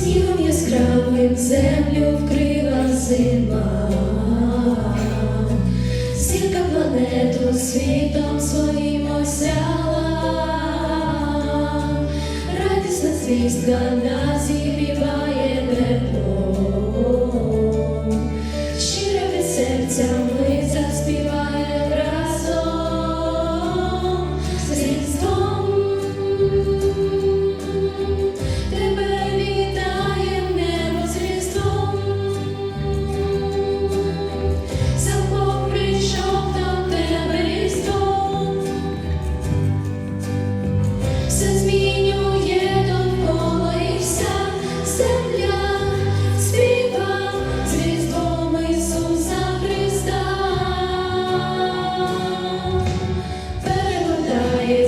снігом яскравим землю вкрила зима, сірка планету світом своїм осяла, радісна свістка нас зігріває тепло, щире від серця.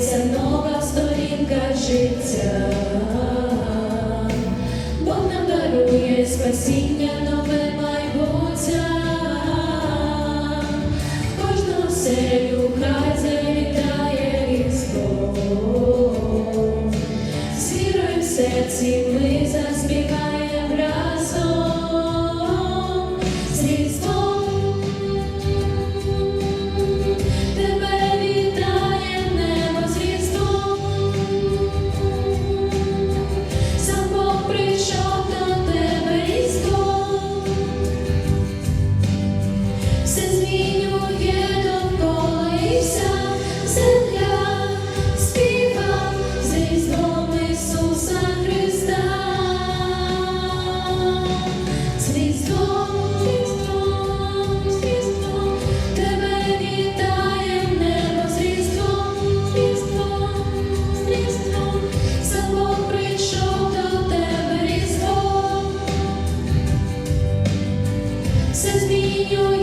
Відкриється нова сторінка життя, Бог нам дарує спасіння нове майбуття, в кожного хай завітає різдво, з вірою в серці ми. caminho